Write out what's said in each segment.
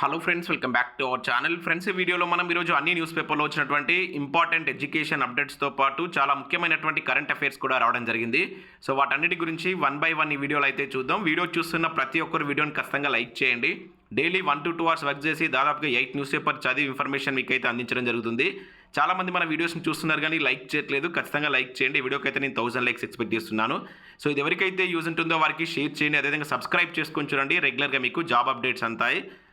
Hello friends welcome back to our channel friends ఈ వీడియోలో మనం ఈరోజు అన్ని న్యూస్ పేపర్లో వచ్చినటువంటి ఇంపార్టెంట్ ఎడ్యుకేషన్ అప్డేట్స్తో పాటు చాలా ముఖ్యమైనటువంటి కరెంట్ అఫైర్స్ కూడా రావడం జరిగింది. సో వాటన్నిటి గురించి వన్ బై వన్ ఈ వీడియోలో అయితే చూద్దాం. వీడియో చూస్తున్న ప్రతి ఒక్కరు వీడియోని ఖచ్చితంగా లైక్ చేయండి. Daily one to two hours work చేసి దాదాపుగా ఎయిట్ న్యూస్ పేపర్ చదివి ఇన్ఫర్మేషన్ మీకు అయితే అందించడం జరుగుతుంది. చాలామంది మన వీడియోస్ని చూస్తున్నారు కానీ లైక్ చేయట్లేదు. ఖచ్చితంగా లైక్ చేయండి. ఈ వీడియోకి అయితే నేను థౌసండ్ లైక్స్ ఎక్స్పెక్ట్ చేస్తున్నాను. సో ఇది ఎవరికైతే యూజ్ ఉంటుందో వారికి షేర్ చేయండి. అదేవిధంగా సబ్స్క్రైబ్ చేసుకొని చూడండి. రెగ్యులర్గా మీకు జాబ్ అప్డేట్స్ అంతాయి.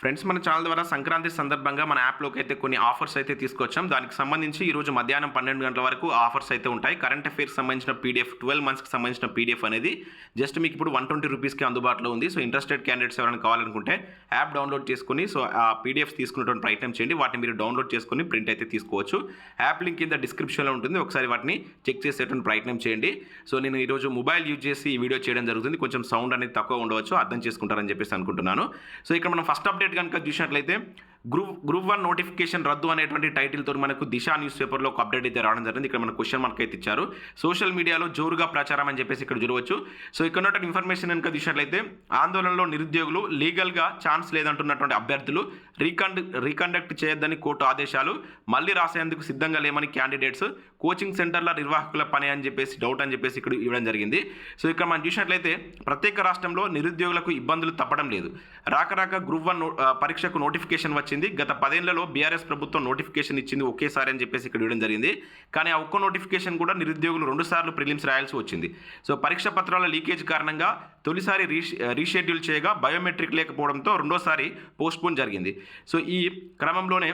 ఫ్రెండ్స్ మన ఛానల్ ద్వారా సంక్రాంతి సందర్భంగా మన యాప్లోకి అయితే కొన్ని ఆఫర్స్ అయితే తీసుకొచ్చాం. దానికి సంబంధించి ఈరోజు మధ్యాహ్నం పన్నెండు గంటల వరకు ఆఫర్స్ అయితే ఉంటాయి. కరెంట్ అఫైర్స్ సంబంధించిన పీడిఎఫ్ ట్వెల్వ్ మంత్స్కి సంబంధించిన పీడిఎఫ్ అనేది జస్ట్ మీకు ఇప్పుడు వన్ ట్వంటీ రూపీస్కి అందుబాటులో ఉంది. సో ఇంట్రెస్టెడ్ క్యాండిడేట్స్ ఎవరైనా కావాలనుకుంటే యాప్ డౌన్లోడ్ చేసుకుని సో ఆ పీడిఎఫ్స్ తీసుకునేటువంటి ప్రయత్నం చేయండి. వాటిని మీరు డౌన్లోడ్ చేసుకుని ప్రింట్ అయితే తీసుకోవచ్చు. యాప్ లింక్ కింద డిస్క్రిప్షన్లో ఉంటుంది. ఒకసారి వాటిని చెక్ చేసేటువంటి ప్రయత్నం చేయండి. సో నేను ఈరోజు మొబైల్ యూజ్ చేసి ఈ వీడియో చేయడం జరుగుతుంది. కొంచెం సౌండ్ అనేది తక్కువ ఉండవచ్చు. అర్థం చేసుకుంటారని చెప్పేసి అనుకుంటున్నాను. సో ఇక్కడ మనం ఫస్ట్ అప్డేట్ కనుక చూసినట్లయితే గ్రూప్ గ్రూప్ వన్ నోటిఫికేషన్ రద్దు అనేటువంటి టైటిల్తో మనకు దిశ న్యూస్ పేపర్లో ఒక అప్డేట్ అయితే రావడం జరిగింది. ఇక్కడ మన క్వశ్చన్ మనకు అయితే ఇచ్చారు. సోషల్ మీడియాలో జోరుగా ప్రచారం అని చెప్పేసి ఇక్కడ చూడవచ్చు. సో ఇక్కడ ఉన్నటువంటి ఇన్ఫర్మేషన్ కనుక చూసినట్లయితే ఆందోళనలో నిరుద్యోగులు లీగల్గా ఛాన్స్ లేదంటున్నటువంటి అభ్యర్థులు రీకండ్ రీకండక్ట్ చేయొద్దని కోర్టు ఆదేశాలు. మళ్ళీ రాసేందుకు సిద్ధంగా లేమని క్యాండిడేట్స్ కోచింగ్ సెంటర్ల నిర్వాహకుల పని అని చెప్పేసి డౌట్ అని చెప్పేసి ఇక్కడ ఇవ్వడం జరిగింది. సో ఇక్కడ మనం చూసినట్లయితే ప్రత్యేక రాష్ట్రంలో నిరుద్యోగులకు ఇబ్బందులు తప్పడం లేదు. రాక రాక గ్రూప్ వన్ పరీక్షకు నోటిఫికేషన్ వచ్చింది. గత పదేళ్ళలో బీఆర్ఎస్ ప్రభుత్వం నోటిఫికేషన్ ఇచ్చింది ఒకేసారి అని చెప్పేసి ఇక్కడ ఇవ్వడం జరిగింది. కానీ ఆ ఒక్క నోటిఫికేషన్ కూడా నిరుద్యోగులు రెండుసార్లు ప్రిలిమ్స్ రాయాల్సి వచ్చింది. సో పరీక్ష పత్రాల లీకేజ్ కారణంగా తొలిసారి రీ రీషెడ్యూల్ చేయగా బయోమెట్రిక్ లేకపోవడంతో రెండోసారి పోస్ట్పోన్ జరిగింది. సో ఈ క్రమంలోనే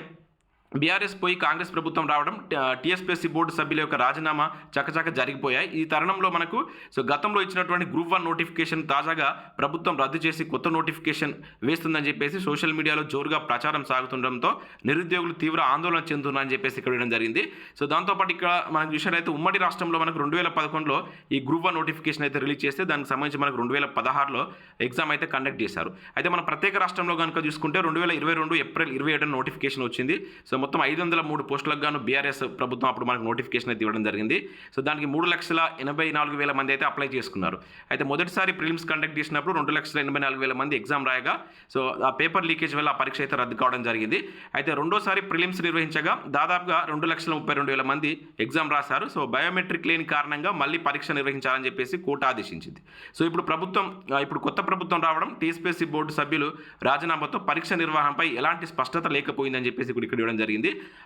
బీఆర్ఎస్ పోయి కాంగ్రెస్ ప్రభుత్వం రావడం టీఎస్పీఎస్సీ బోర్డు సభ్యుల యొక్క రాజీనామా చకచక జరిగిపోయాయి. ఈ తరుణంలో మనకు సో గతంలో ఇచ్చినటువంటి గ్రూప్ వన్ నోటిఫికేషన్ తాజాగా ప్రభుత్వం రద్దు చేసి కొత్త నోటిఫికేషన్ వేస్తుందని చెప్పేసి సోషల్ మీడియాలో జోరుగా ప్రచారం సాగుతుండడంతో నిరుద్యోగులు తీవ్ర ఆందోళన చెందుతున్నారని చెప్పేసి ఇక్కడ ఇవ్వడం జరిగింది. సో దాంతోపాటు ఇక్కడ మనకు చూసినట్లయితే ఉమ్మడి రాష్ట్రంలో మనకు రెండు వేల పదకొండులో ఈ గ్రూప్ వన్ నోటిఫికేషన్ అయితే రిలీజ్ చేస్తే దానికి సంబంధించి మనకు రెండు వేల పదహారులో ఎగ్జామ్ అయితే కండక్ట్ చేశారు. అయితే మన ప్రత్యేక రాష్ట్రంలో కనుక చూసుకుంటే రెండు వేల ఇరవై రెండు ఏప్రిల్ ఇరవై ఏడున నోటిఫికేషన్ వచ్చింది. సో మొత్తం ఐదు వందల మూడు పోస్టులకు గాను బీఆర్ఎస్ ప్రభుత్వం అప్పుడు మనకు నోటిఫికేషన్ అయితే ఇవ్వడం జరిగింది. సో దానికి మూడు లక్షల ఎనభై నాలుగు వేల మంది అయితే అప్లై చేసుకున్నారు. అయితే మొదటిసారి ప్రిలిమ్స్ కండక్ట్ చేసినప్పుడు రెండు లక్షల ఎనభై నాలుగు వేల మంది ఎగ్జామ్ రాయగా సో ఆ పేపర్ లీకేజ్ వల్ల ఆ పరీక్ష అయితే రద్దు కావడం జరిగింది. అయితే రెండోసారి ప్రిలిమ్స్ నిర్వహించగా దాదాపుగా రెండు లక్షల ముప్పై రెండు వేల మంది ఎగ్జామ్ రాశారు. సో బయోమెట్రిక్ లేని కారణంగా మళ్ళీ పరీక్ష నిర్వహించాలని చెప్పేసి కోర్టు ఆదేశించింది. సో ఇప్పుడు ప్రభుత్వం ఇప్పుడు కొత్త ప్రభుత్వం రావడం టీఎస్పీఎస్సీ బోర్డు సభ్యులు రాజీనామాతో పరీక్ష నిర్వహణపై ఎలాంటి స్పష్టత లేకపోయిందని చెప్పేసి ఇప్పుడు ఇక్కడ ఇవ్వడం జరిగింది.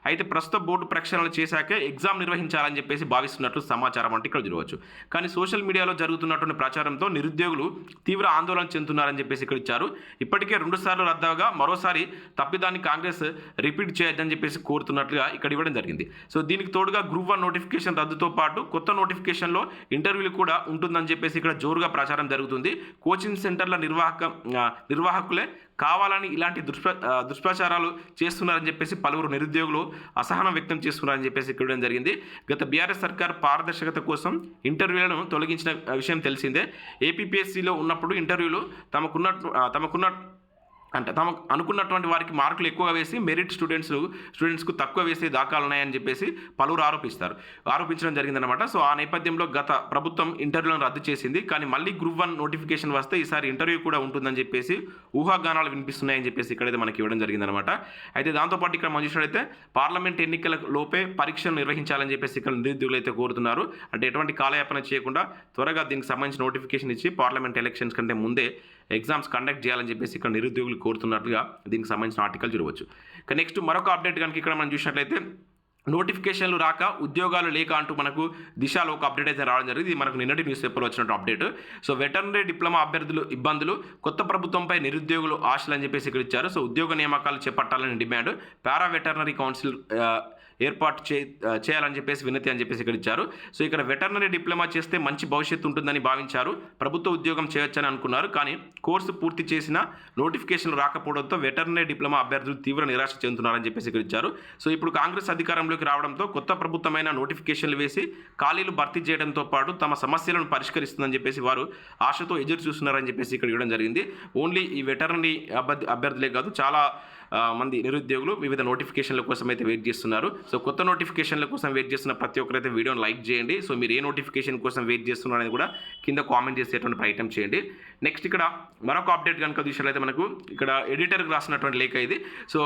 అయితే ప్రస్తుత బోర్డు ప్రక్షాళన చేశాకే ఎగ్జామ్ నిర్వహించాలని చెప్పేసి భావిస్తున్నట్లు సమాచారం అంటే ఇక్కడ చూడవచ్చు కానీ సోషల్ మీడియాలో జరుగుతున్నటువంటి ప్రచారంతో నిరుద్యోగులు తీవ్ర ఆందోళన చెందుతున్నారని చెప్పేసి ఇక్కడ ఇచ్చారు. ఇప్పటికే రెండు సార్లు రద్దవగా మరోసారి తప్పిదాన్ని కాంగ్రెస్ రిపీట్ చేయొద్దని చెప్పేసి కోరుతున్నట్లుగా ఇక్కడ ఇవ్వడం జరిగింది. సో దీనికి తోడుగా గ్రూప్ వన్ నోటిఫికేషన్ రద్దుతో పాటు కొత్త నోటిఫికేషన్లో ఇంటర్వ్యూలు కూడా ఉంటుందని చెప్పేసి ఇక్కడ జోరుగా ప్రచారం జరుగుతుంది. కోచింగ్ సెంటర్ల నిర్వాహక నిర్వాహకులే కావాలని ఇలాంటి దుష్ప్ర దుష్ప్రచారాలు చేస్తున్నారని చెప్పేసి పలువురు నిరుద్యోగులు అసహనం వ్యక్తం చేస్తున్నారని చెప్పేసి ఇక్కడ ఇవ్వడం జరిగింది. గత బీఆర్ఎస్ సర్కార్ పారదర్శకత కోసం ఇంటర్వ్యూలను తొలగించిన విషయం తెలిసిందే. ఏపీపీఎస్సీలో ఉన్నప్పుడు ఇంటర్వ్యూలు తమకున్న తమకున్న అంటే తమ అనుకున్నటువంటి వారికి మార్కులు ఎక్కువ వేసి మెరిట్ స్టూడెంట్స్ స్టూడెంట్స్కు తక్కువ వేసే దాఖలు ఉన్నాయని చెప్పేసి పలువురు ఆరోపిస్తారు. ఆరోపించడం జరిగిందనమాట సో ఆ నేపథ్యంలో గత ప్రభుత్వం ఇంటర్వ్యూలను రద్దు చేసింది. కానీ మళ్ళీ గ్రూప్ వన్ నోటిఫికేషన్ వస్తే ఈసారి ఇంటర్వ్యూ కూడా ఉంటుందని చెప్పేసి ఊహాగానాలు వినిపిస్తున్నాయని చెప్పేసి ఇక్కడైతే మనకి ఇవ్వడం జరిగిందనమాట అయితే దాంతోపాటు ఇక్కడ మనం చూసినట్లయితే పార్లమెంట్ ఎన్నికల లోపే పరీక్షలు నిర్వహించాలని చెప్పేసి ఇక్కడ నిరుద్యోగులు అయితే కోరుతున్నారు. అంటే ఎటువంటి కాలయాపన చేయకుండా త్వరగా దీనికి సంబంధించిన నోటిఫికేషన్ ఇచ్చి పార్లమెంట్ ఎలక్షన్స్ కంటే ముందే ఎగ్జామ్స్ కండక్ట్ చేయాలని చెప్పేసి ఇక్కడ నిరుద్యోగులు కోరుతున్నట్లుగా దీనికి సంబంధించిన ఆర్టికల్ చూడవచ్చు. ఇక నెక్స్ట్ మరొక అప్డేట్ కనుక ఇక్కడ మనం చూసినట్లయితే నోటిఫికేషన్లు రాక ఉద్యోగాలు లేక అంటూ మనకు దిశలో ఒక అప్డేట్ అయితే రావడం జరిగింది. ఇది మనకు నిన్నటి న్యూస్ పేపర్లో వచ్చినట్టు అప్డేట్. సో వెటర్నరీ డిప్లొమా అభ్యర్థులు ఇబ్బందులు కొత్త ప్రభుత్వంపై నిరుద్యోగులు ఆశలు అని చెప్పేసి ఇక్కడ ఇచ్చారు. సో ఉద్యోగ నియామకాలు చేపట్టాలని డిమాండ్. పారా వెటర్నరీ కౌన్సిల్ ఏర్పాటు చే చేయాలని చెప్పేసి వినతి అని చెప్పేసి ఇక్కడ ఇచ్చారు. సో ఇక్కడ వెటర్నరీ డిప్లొమా చేస్తే మంచి భవిష్యత్తు ఉంటుందని భావించారు. ప్రభుత్వ ఉద్యోగం చేయొచ్చని అనుకున్నారు. కానీ కోర్సు పూర్తి చేసిన నోటిఫికేషన్ రాకపోవడంతో వెటర్నరీ డిప్లొమా అభ్యర్థులు తీవ్ర నిరాశ చెందుతున్నారని చెప్పేసి ఇక్కడ ఇచ్చారు. సో ఇప్పుడు కాంగ్రెస్ అధికారంలోకి రావడంతో కొత్త ప్రభుత్వమైన నోటిఫికేషన్లు వేసి ఖాళీలు భర్తీ చేయడంతో పాటు తమ సమస్యలను పరిష్కరిస్తుందని చెప్పేసి వారు ఆశతో ఎదురు చూస్తున్నారని చెప్పేసి ఇక్కడ ఇవ్వడం జరిగింది. ఓన్లీ ఈ వెటర్నరీ అభ్యర్థి అభ్యర్థులే కాదు చాలా మంది నిరుద్యోగులు వివిధ నోటిఫికేషన్ల కోసం అయితే వెయిట్ చేస్తున్నారు. సో కొత్త నోటిఫికేషన్ల కోసం వెయిట్ చేస్తున్న ప్రతి ఒక్కరైతే వీడియోని లైక్ చేయండి. సో మీరు ఏ నోటిఫికేషన్ కోసం వెయిట్ చేస్తున్నారు అనేది కూడా కింద కామెంట్ చేసేటువంటి ప్రయత్నం చేయండి. నెక్స్ట్ ఇక్కడ మరొక అప్డేట్ కనుక చూసినట్లయితే మనకు ఇక్కడ ఎడిటర్కి రాసినటువంటి లేఖ ఇది. సో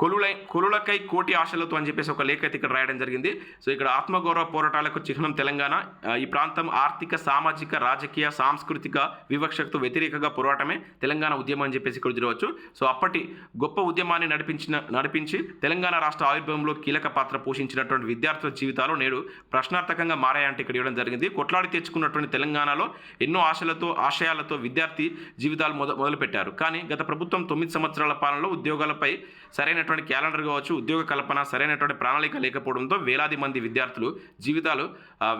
కొలులై కొలులకై కోటి ఆశలతో అని చెప్పేసి ఒక లేఖ అయితే ఇక్కడ రాయడం జరిగింది. సో ఇక్కడ ఆత్మగౌరవ పోరాటాలకు చిహ్నం తెలంగాణ. ఈ ప్రాంతం ఆర్థిక సామాజిక రాజకీయ సాంస్కృతిక వివక్షకు వ్యతిరేకంగా పోరాటమే తెలంగాణ ఉద్యమం అని చెప్పేసి ఇక్కడ చూడవచ్చు. సో అప్పటి గొప్ప ఉద్యమాన్ని నడిపించిన నడిపించి తెలంగాణ రాష్ట్ర ఆవిర్భావంలో కీలక పాత్ర పోషించినటువంటి విద్యార్థుల జీవితాలు నేడు ప్రశ్నార్థకంగా మారాయంటే ఇక్కడ ఇవ్వడం జరిగింది. కొట్లాడి తెచ్చుకున్నటువంటి తెలంగాణలో ఎన్నో ఆశలతో ఆశయాలతో విద్యార్థి జీవితాలు మొద మొదలుపెట్టారు. కానీ గత ప్రభుత్వం తొమ్మిది సంవత్సరాల పాలనలో ఉద్యోగాలపై సరైన సరైనటువంటి క్యాలెండర్ కావచ్చు ఉద్యోగ కల్పన సరైనటువంటి ప్రణాళిక లేకపోవడంతో వేలాది మంది విద్యార్థులు జీవితాలు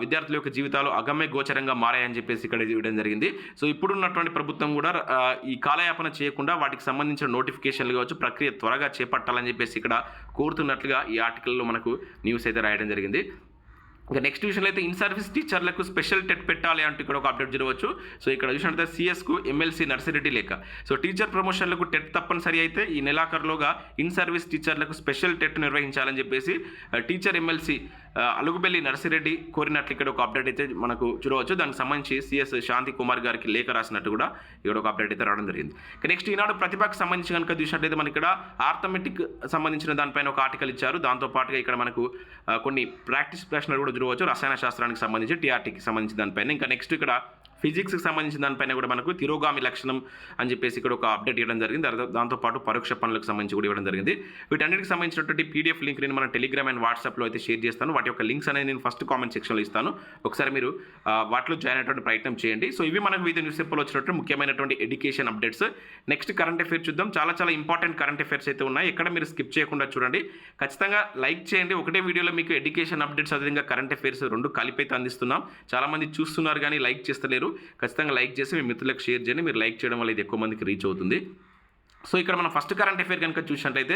విద్యార్థుల యొక్క జీవితాలు అగమ్య గోచరంగా మారాయని చెప్పేసి ఇక్కడ ఇవ్వడం జరిగింది. సో ఇప్పుడున్నటువంటి ప్రభుత్వం కూడా ఈ కాలయాపన చేయకుండా వాటికి సంబంధించిన నోటిఫికేషన్లు కావచ్చు ప్రక్రియ త్వరగా చేపట్టాలని చెప్పేసి ఇక్కడ కోరుతున్నట్లుగా ఈ ఆర్టికల్లో మనకు న్యూస్ అయితే రాయడం జరిగింది. ఇక నెక్స్ట్ విషయంలో అయితే ఇన్ సర్వీస్ టీచర్లకు స్పెషల్ టెట్ పెట్టాలి అంటూ ఇక్కడ ఒక అప్డేట్ జరగవచ్చు. సో ఇక్కడ చూసినట్లయితే సిఎస్కు ఎమ్మెల్సీ నర్సిరెడ్డి లేఖ. సో టీచర్ ప్రమోషన్లకు టెట్ తప్పనిసరి అయితే ఈ నెలాఖరులోగా ఇన్ సర్వీస్ టీచర్లకు స్పెషల్ టెట్ నిర్వహించాలని చెప్పేసి టీచర్ ఎమ్మెల్సీ అలుగుబెల్లి నర్సిరెడ్డి కోరినట్లు ఇక్కడ ఒక అప్డేట్ అయితే మనకు చూడవచ్చు. దానికి సంబంధించి సిఎస్ శాంతి కుమార్ గారికి లేఖ రాసినట్టు కూడా ఇక్కడ ఒక అప్డేట్ అయితే రావడం జరిగింది. నెక్స్ట్ ఈనాడు ప్రతిభకు సంబంధించి కనుక చూసినట్లయితే మనకి ఇక్కడ ఆర్థమెటిక్ సంబంధించిన దానిపైన ఒక ఆర్టికల్ ఇచ్చారు. దాంతో పాటుగా ఇక్కడ మనకు కొన్ని ప్రాక్టీస్ ప్రశ్నలు కూడా చూడవచ్చు. రసాయన శాస్త్రానికి సంబంధించి టీఆర్టీకి సంబంధించి దానిపైన. ఇంకా నెక్స్ట్ ఇక్కడ ఫిజిక్స్కి సంబంధించిన దానిపైన కూడా మనకు తిరోగామి లక్షణం అని చెప్పేసి ఇక్కడ ఒక అప్డేట్ ఇవ్వడం జరిగింది. దాంతో- దాంతోపాటు పరోక్ష పనులకు సంబంధించి కూడా ఇవ్వడం జరిగింది. వీటన్నిటికి సంబంధించినటువంటి పీడిఎఫ్ లింక్ నేను మన టెలిగ్రామ్ అండ్ వాట్సాప్లో అయితే షేర్ చేస్తాను. వాటి యొక్క లింక్స్ అనేది నేను ఫస్ట్ కామెంట్ సెక్షన్లో ఇస్తాను. ఒకసారి మీరు వాటిలో జాయిన్ అయ్యేటువంటి ప్రయత్నం చేయండి. సో ఇవి మనకు వివిధ న్యూస్ పేపర్లో వచ్చినటువంటి ముఖ్యమైనటువంటి education updates. Next current affairs చూద్దాం. చాలా చాలా ఇంపార్టెంట్ కరెంట్ అఫేర్స్ అయితే ఉన్నాయి. ఎక్కడ మీరు స్కిప్ చేయకుండా చూడండి. ఖచ్చితంగా లైక్ చేయండి. ఒకటే వీడియోలో మీకు ఎడ్యుకేషన్ అప్డేట్స్ అదేవిధంగా కరెంట్ అఫేర్స్ రెండు కలిపి అయితే అందిస్తున్నాం. చాలామంది చూస్తున్నారు కానీ లైక్ చేస్తలేరు. ఖచ్చితంగా లైక్ చేసి మీ మిత్రులకు షేర్ చేయండి. మీరు లైక్ చేయడం వల్ల ఇది ఎక్కువ మందికి రీచ్ అవుతుంది. సో ఇక్కడ మనం ఫస్ట్ కరెంట్ అఫేర్ కనుక చూసినట్లయితే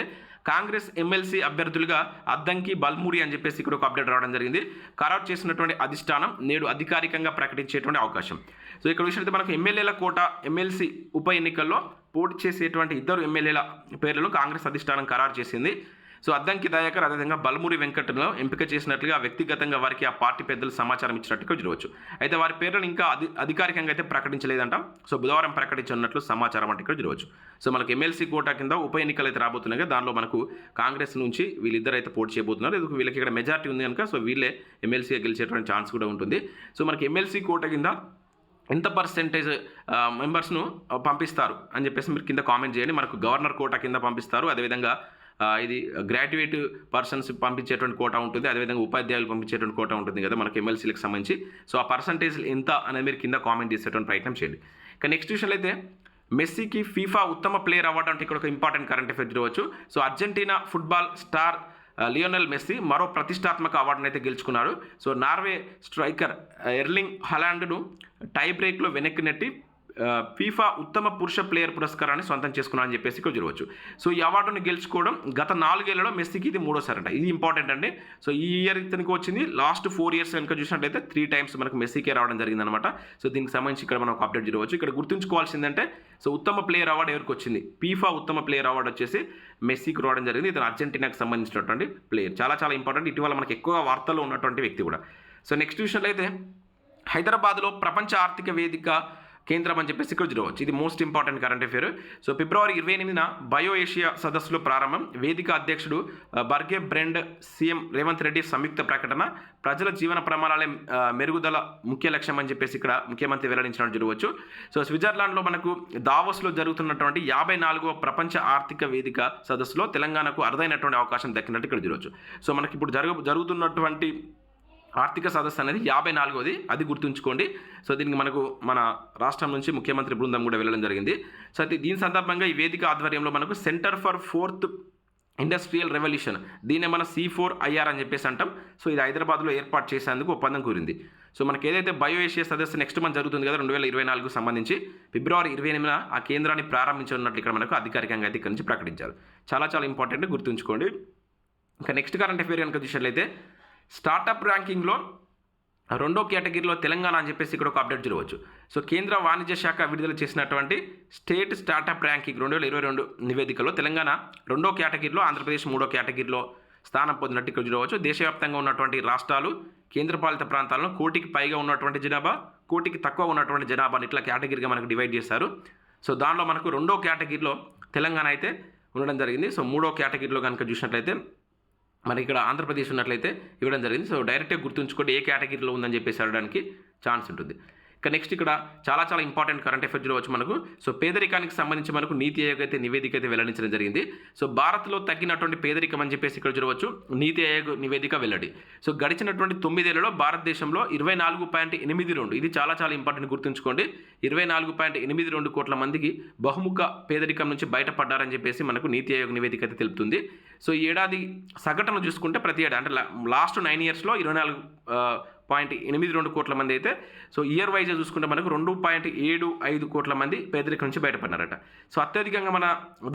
కాంగ్రెస్ ఎమ్మెల్సీ అభ్యర్థులుగా అద్దంకి బల్మూరి అని చెప్పేసి ఇక్కడ ఒక అప్డేట్ రావడం జరిగింది. ఖరారు చేసినటువంటి అధిష్టానం నేడు అధికారికంగా ప్రకటించేటువంటి అవకాశం. సో ఇక్కడ చూసినట్లయితే మనకు ఎమ్మెల్యేల కోట ఎమ్మెల్సీ ఉప ఎన్నికల్లో పోటీ చేసేటువంటి ఇద్దరు ఎమ్మెల్యేల పేర్లను కాంగ్రెస్ అధిష్టానం ఖరారు చేసింది. సో అద్దంకి దయాకర్ అదేవిధంగా బల్మూరి వెంకటను ఎంపిక చేసినట్లుగా వ్యక్తిగతంగా వారికి ఆ పార్టీ పెద్దలు సమాచారం ఇచ్చినట్టుగా చూడవచ్చు. అయితే వారి పేర్లను ఇంకా అధి అధికారికంగా అయితే ప్రకటించలేదంట. సో బుధవారం ప్రకటించనున్నట్లు సమాచారం అంటే ఇక్కడ చూడవచ్చు. సో మనకు ఎమ్మెల్సీ కోటా కింద ఉప ఎన్నికలు అయితే రాబోతున్నాయి. దానిలో మనకు కాంగ్రెస్ నుంచి వీళ్ళిద్దరు అయితే పోటీ చేయబోతున్నారు. ఇది వీళ్ళకి ఇక్కడ మెజార్టీ ఉంది కనుక సో వీళ్ళే ఎమ్మెల్సీగా గెలిచేటువంటి ఛాన్స్ కూడా ఉంటుంది. సో మనకి ఎమ్మెల్సీ కోట కింద ఎంత పర్సెంటేజ్ మెంబర్స్ను పంపిస్తారు అని చెప్పేసి మీరు కింద కామెంట్ చేయండి. మనకు గవర్నర్ కోటా కింద పంపిస్తారు. అదేవిధంగా ఇది గ్రాడ్యుయేట్ పర్సన్స్ పంపించేటువంటి కోటా ఉంటుంది. అదేవిధంగా ఉపాధ్యాయులు పంపించేటువంటి కోటా ఉంటుంది కదా మనకి ఎమ్మెల్సీలకు సంబంధించి. సో ఆ పర్సంటేజ్ ఎంత అనేది మీరు కింద కామెంట్ చేసేటువంటి ప్రయత్నం చేయండి. ఇక నెక్స్ట్ విషయంలో అయితే మెస్సీకి ఫీఫా ఉత్తమ ప్లేయర్ అవార్డు అంటే ఇక్కడ ఒక ఇంపార్టెంట్ కరెంట్ అఫేర్ చూడవచ్చు so Argentina football star Lionel Messi మరో ప్రతిష్టాత్మక అవార్డును అయితే గెలుచుకున్నారు సో నార్వే స్ట్రైకర్ ఎర్లింగ్ హలాండ్ను టై బ్రేక్లో వెనక్కి నెట్టి ఫీఫా ఉత్తమ పురుష ప్లేయర్ పురస్కారాన్ని సొంతం చేసుకున్నారని చెప్పేసి ఇక్కడ చూడవచ్చు. సో ఈ అవార్డును గెలుచుకోవడం గత నాలుగేళ్ళలో మెస్సీకి ఇది మూడోసారి అంట ఇది ఇంపార్టెంట్ అండి. సో ఈ ఇయర్ ఇతనికి వచ్చింది. లాస్ట్ ఫోర్ ఇయర్స్ కనుక చూసినట్లయితే త్రీ టైమ్స్ మనకు మెస్సీకే రావడం జరిగిందనమాట. సో దీనికి సంబంధించి ఇక్కడ మనం ఒక అప్డేట్ చూడవచ్చు. ఇక్కడ గుర్తుంచుకోవాల్సిందంటే సో ఉత్తమ ప్లేయర్ అవార్డు ఎవరికి వచ్చింది? ఫీఫా ఉత్తమ ప్లేయర్ అవార్డు వచ్చేసి మెస్సీకి రావడం జరిగింది. ఇతను అర్జెంటీనాకి సంబంధించినటువంటి ప్లేయర్. చాలా చాలా ఇంపార్టెంట్ ఇటీవల మనకి ఎక్కువగా వార్తల్లో ఉన్నటువంటి వ్యక్తి కూడా. సో నెక్స్ట్ విషయంలో అయితే హైదరాబాద్లో ప్రపంచ ఆర్థిక వేదిక కేంద్రం అని చెప్పేసి ఇక్కడ చూడవచ్చు. ఇది most important current affair so ఫిబ్రవరి ఇరవై ఎనిమిదిన బయో ఏషియా సదస్సులో ప్రారంభం. వేదిక అధ్యక్షుడు Borge Brende CM Revanth Reddy సంయుక్త ప్రకటన. ప్రజల జీవన ప్రమాణాల uh, మెరుగుదల ముఖ్య లక్ష్యం అని చెప్పేసి ఇక్కడ ముఖ్యమంత్రి వెల్లడించినట్టు చూడవచ్చు సో స్విట్జర్లాండ్లో మనకు దావోస్లో జరుగుతున్నటువంటి యాభై నాలుగవ ప్రపంచ ఆర్థిక వేదిక సదస్సులో తెలంగాణకు అరుదైనటువంటి అవకాశం దక్కినట్టు ఇక్కడ చూడవచ్చు. సో మనకి ఇప్పుడు జరుగు జరుగుతున్నటువంటి ఆర్థిక సదస్సు అనేది యాభై నాలుగోది. అది గుర్తుంచుకోండి. సో దీనికి మనకు మన రాష్ట్రం నుంచి ముఖ్యమంత్రి బృందం కూడా వెళ్ళడం జరిగింది. సో అయితే దీని సందర్భంగా ఈ వేదిక ఆధ్వర్యంలో మనకు centre for fourth industrial revolution దీన్నే మన సి ఫోర్ ఐఆర్ అని చెప్పేసి అంటాం. సో ఇది హైదరాబాద్లో ఏర్పాటు చేసేందుకు ఒప్పందం కూరింది. సో మనకి ఏదైతే బయో ఏషియా సదస్సు నెక్స్ట్ మంత్ జరుగుతుంది కదా రెండు వేల ఇరవై నాలుగు సంబంధించి ఫిబ్రవరి ఇరవై ఎనిమిదిన ఆ కేంద్రాన్ని ప్రారంభించనున్నట్లు ఇక్కడ మనకు అధికారికంగా అయితే ఇక్కడి నుంచి ప్రకటించారు. చాలా చాలా ఇంపార్టెంట్ గుర్తుంచుకోండి. ఇంకా నెక్స్ట్ కరెంట్ అఫేర్ కనుక చూసినట్లయితే స్టార్టప్ ర్యాంకింగ్లో రెండో కేటగిరీలో తెలంగాణ అని చెప్పేసి ఇక్కడ ఒక అప్డేట్ చూడవచ్చు. సో కేంద్ర వాణిజ్య శాఖ విడుదల చేసినటువంటి స్టేట్ స్టార్టప్ ర్యాంకింగ్ రెండు వేల ఇరవై రెండు నివేదికలో తెలంగాణ రెండో కేటగిరీలో ఆంధ్రప్రదేశ్ మూడో కేటగిరీలో స్థానం పొందినట్టు ఇక్కడ చూడవచ్చు. దేశవ్యాప్తంగా ఉన్నటువంటి రాష్ట్రాలు కేంద్రపాలిత ప్రాంతాలను కోటికి పైగా ఉన్నటువంటి జనాభా కోటికి తక్కువ ఉన్నటువంటి జనాభాని ఇట్లా కేటగిరీగా మనకు డివైడ్ చేశారు. సో దానిలో మనకు రెండో కేటగిరీలో తెలంగాణ అయితే ఉండడం జరిగింది. సో మూడో కేటగిరీలో కనుక చూసినట్లయితే మరి ఇక్కడ ఆంధ్రప్రదేశ్ ఉన్నట్లయితే ఇవ్వడం జరిగింది. సో డైరెక్ట్గా గుర్తుంచుకోండి ఏ కేటగిరీలో ఉందని చెప్పేసి అడగడానికి ఛాన్స్ ఉంటుంది. ఇక నెక్స్ట్ ఇక్కడ చాలా చాలా ఇంపార్టెంట్ కరెంట్ అఫేర్స్ చూడవచ్చు మనకు. సో పేదరికానికి సంబంధించి మనకు నీతి ఆయోగ్ అయితే నివేదిక అయితే వెల్లడించడం జరిగింది. సో భారత్లో తగ్గినటువంటి పేదరికం అని చెప్పేసి ఇక్కడ చూడవచ్చు. నీతి ఆయోగ్ నివేదిక వెల్లడి. సో గడిచినటువంటి తొమ్మిదేళ్ళలో భారతదేశంలో ఇరవై నాలుగు పాయింట్ ఎనిమిది రెండు ఇది చాలా చాలా ఇంపార్టెంట్ గుర్తుంచుకోండి. ఇరవై నాలుగు పాయింట్ ఎనిమిది రెండు కోట్ల మందికి బహుముఖ పేదరికం నుంచి బయటపడ్డారని చెప్పేసి మనకు నీతి ఆయోగ్ నివేదిక అయితే తెలుపుతుంది. సో ఈ ఏడాది సగటును చూసుకుంటే ప్రతి ఏడాది అంటే లాస్ట్ నైన్ ఇయర్స్లో ఇరవై నాలుగు పాయింట్ ఎనిమిది రెండు కోట్ల మంది అయితే సో ఇయర్ వైజ్గా చూసుకుంటే మనకు రెండు పాయింట్ ఏడు ఐదు కోట్ల మంది పేదరికం నుంచి బయటపడినారట సో అత్యధికంగా మన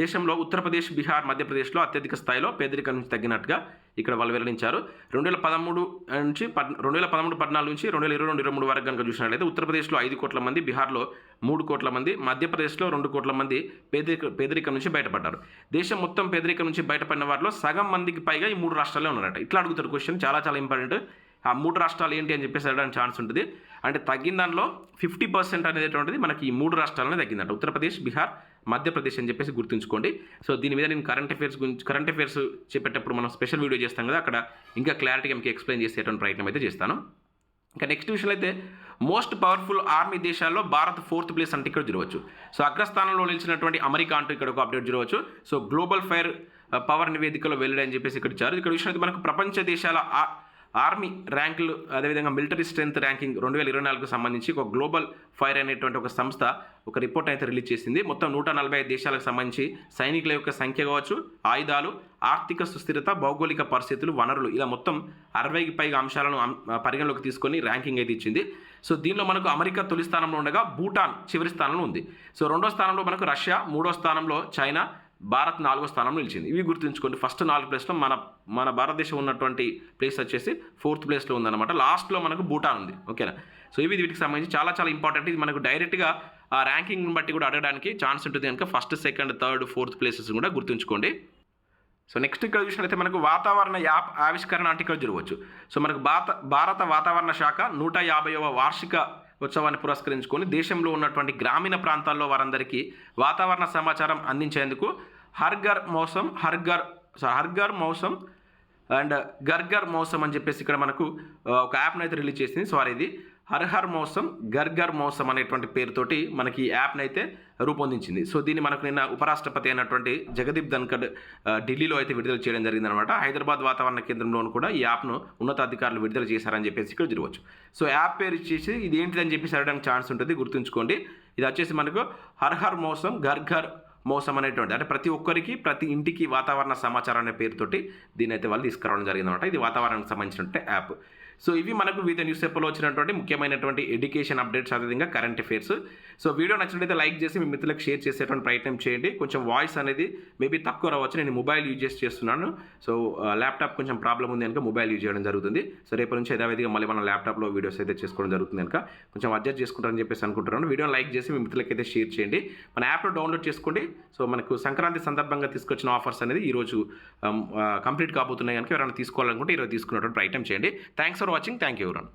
దేశంలో ఉత్తరప్రదేశ్ బీహార్ మధ్యప్రదేశ్లో అత్యధిక స్థాయిలో పేదరికం నుంచి తగ్గినట్టుగా ఇక్కడ వాళ్ళు వెల్లడించారు. రెండు వేల పదమూడు నుంచి పద్ రెండు వేల పదమూడు పద్నాలుగు నుంచి రెండు వేల ఇరవై రెండు ఇరవై మూడు వరకు కనుక చూసినట్లయితే ఉత్తరప్రదేశ్లో ఐదు కోట్ల మంది బీహార్లో మూడు కోట్ల మంది మధ్యప్రదేశ్లో రెండు కోట్ల మంది పేదరిక పేదరికం నుంచి బయటపడ్డారు. దేశం మొత్తం పేదరికం నుంచి బయటపడిన వారిలో సగం మందికి పైగా ఈ మూడు రాష్ట్రాలే ఉన్నారట. ఇట్లా అడుగుతారు క్వశ్చన్ చాలా చాలా ఇంపార్టెంట్ ఆ మూడు రాష్ట్రాలు ఏంటి అని చెప్పేసి అడగడానికి ఛాన్స్ ఉంటుంది. అంటే తగ్గిన దానిలో ఫిఫ్టీ పర్సెంట్ అనేటువంటిది మనకి ఈ మూడు రాష్ట్రాలనే తగ్గిందంట. ఉత్తరప్రదేశ్ బీహార్ మధ్యప్రదేశ్ అని చెప్పేసి గుర్తుంచుకోండి. సో దీని మీద నేను కరెంట్ అఫేర్స్ గురించి కరెంట్ అఫేర్స్ చెప్పేటప్పుడు మనం స్పెషల్ వీడియో చేస్తాం కదా అక్కడ ఇంకా క్లారిటీగా మీకు ఎక్స్ప్లెయిన్ చేసేటువంటి ప్రయత్నం అయితే చేస్తాను. ఇంకా నెక్స్ట్ విషయంలో అయితే మోస్ట్ పవర్ఫుల్ ఆర్మీ దేశాల్లో భారత్ ఫోర్త్ ప్లేస్ అంటే ఇక్కడ చూడవచ్చు సో అగ్రస్థానంలో నిలిచినటువంటి అమెరికా అంటూ ఇక్కడ ఒక అప్డేట్ చూడవచ్చు సో గ్లోబల్ ఫైర్ పవర్ నివేదికలో వెళ్ళడం అని చెప్పేసి ఇక్కడ ఇచ్చారు. ఇక్కడ విషయం అయితే మనకు ప్రపంచ దేశాల ఆర్మీ ర్యాంకులు అదేవిధంగా మిలిటరీ స్ట్రెంత్ ర్యాంకింగ్ రెండు వేల ఇరవై నాలుగుకు సంబంధించి ఒక గ్లోబల్ ఫైర్ అనేటువంటి ఒక సంస్థ ఒక రిపోర్ట్ అయితే రిలీజ్ చేసింది. మొత్తం నూట నలభై ఐదు దేశాలకు సంబంధించి సైనికుల యొక్క సంఖ్య కావచ్చు ఆయుధాలు ఆర్థిక సుస్థిరత భౌగోళిక పరిస్థితులు వనరులు ఇలా మొత్తం అరవైకి పైగా అంశాలను పరిగణలోకి తీసుకొని ర్యాంకింగ్ అయితే ఇచ్చింది. సో దీనిలో మనకు అమెరికా తొలి స్థానంలో ఉండగా భూటాన్ చివరి స్థానంలో ఉంది. సో రెండో స్థానంలో మనకు రష్యా మూడో స్థానంలో చైనా భారత్ నాలుగో స్థానంలో నిలిచింది. ఇవి గుర్తుంచుకోండి. ఫస్ట్ నాలుగు ప్లేస్లో మన మన భారతదేశం ఉన్నటువంటి ప్లేస్ వచ్చేసి ఫోర్త్ ప్లేస్లో ఉందన్నమాట. లాస్ట్లో మనకు భూటాన్ ఉంది. ఓకేనా? సో ఇవి వీటికి సంబంధించి చాలా చాలా ఇంపార్టెంట్. ఇది మనకు డైరెక్ట్గా ఆ ర్యాంకింగ్ని బట్టి కూడా అడగడానికి ఛాన్స్ ఉంటుంది కనుక first second third fourth places కూడా గుర్తుంచుకోండి. సో నెక్స్ట్ ఇక్కడ చూసినట్లయితే మనకు వాతావరణ యాప్ ఆవిష్కరణ అంటే ఇక్కడ జరగవచ్చు సో మనకు భారత భారత వాతావరణ శాఖ నూట యాభైవ వార్షిక ఉత్సవాన్ని పురస్కరించుకొని దేశంలో ఉన్నటువంటి గ్రామీణ ప్రాంతాల్లో వారందరికీ వాతావరణ సమాచారం అందించేందుకు హర్గర్ మౌసం హర్గర్ హర్గర్ మోసం మౌసం అండ్ గర్గర్ మౌసం అని చెప్పేసి ఇక్కడ మనకు ఒక యాప్ని అయితే రిలీజ్ చేసింది. సారీ ఇది హర్హర్ మోసం గర్గర్ మోసం అనేటువంటి పేరుతోటి మనకి ఈ యాప్ని అయితే రూపొందించింది. సో దీన్ని మనకు నిన్న ఉపరాష్ట్రపతి అయినటువంటి జగదీప్ ధన్కడ్ ఢిల్లీలో అయితే విడుదల చేయడం జరిగిందనమాట హైదరాబాద్ వాతావరణ కేంద్రంలోను కూడా ఈ యాప్ను ఉన్నతాధికారులు విడుదల చేశారని చెప్పేసి ఇక్కడ చూడవచ్చు సో యాప్ పేరు ఇచ్చేసి ఇది ఏంటిదని చెప్పేసి అడగడానికి ఛాన్స్ ఉంటుంది గుర్తుంచుకోండి. ఇది వచ్చేసి మనకు హర్హర్ మోసం గర్గర్ మోసం అనేటువంటి అంటే ప్రతి ఒక్కరికి ప్రతి ఇంటికి వాతావరణ సమాచారం అనే పేరుతోటి దీని అయితే వాళ్ళు తీసుకురావడం జరిగిందనమాట ఇది వాతావరణానికి సంబంధించినటువంటి యాప్. సో ఇవి మనకు వివిధ న్యూస్ పేపర్లో వచ్చినటువంటి ముఖ్యమైనటువంటి ఎడ్యుకేషన్ అప్డేట్స్ అదేవిధంగా కరెంట్ అఫైర్స్ సో వీడియో నచ్చినట్లయితే లైక్ చేసి మీ మిత్రులకు షేర్ చేసేటువంటి ప్రయత్నం చేయండి. కొంచెం వాయిస్ అనేది మేబీ తక్కువ రావచ్చు. నేను మొబైల్ యూజ్ చేసి చేస్తున్నాను. సో ల్యాప్టాప్ కొంచెం ప్రాబ్లం ఉంది కనుక మొబైల్ యూజ్ చేయడం జరుగుతుంది. సో రేపటి నుంచి యథావిధిగా మళ్ళీ మన ల్యాప్టాప్లో వీడియోస్ అయితే చేసుకోవడం జరుగుతుంది కనుక కొంచెం అడ్జస్ట్ చేసుకుంటారని చెప్పేసి అనుకుంటున్నాను. వీడియోని లైక్ చేసి మీ మిత్రులకి అయితే షేర్ చేయండి. మన యాప్లో డౌన్లోడ్ చేసుకోండి. సో మనకు సంక్రాంతి సందర్భంగా తీసుకొచ్చిన ఆఫర్స్ అనేది ఈరోజు కంప్లీట్ కాబోతున్నాయి కనుక ఎవరైనా తీసుకోవాలనుకుంటే ఈరోజు తీసుకున్నటువంటి ప్రయత్నం చేయండి. Thanks for watching thank you ఎవరన్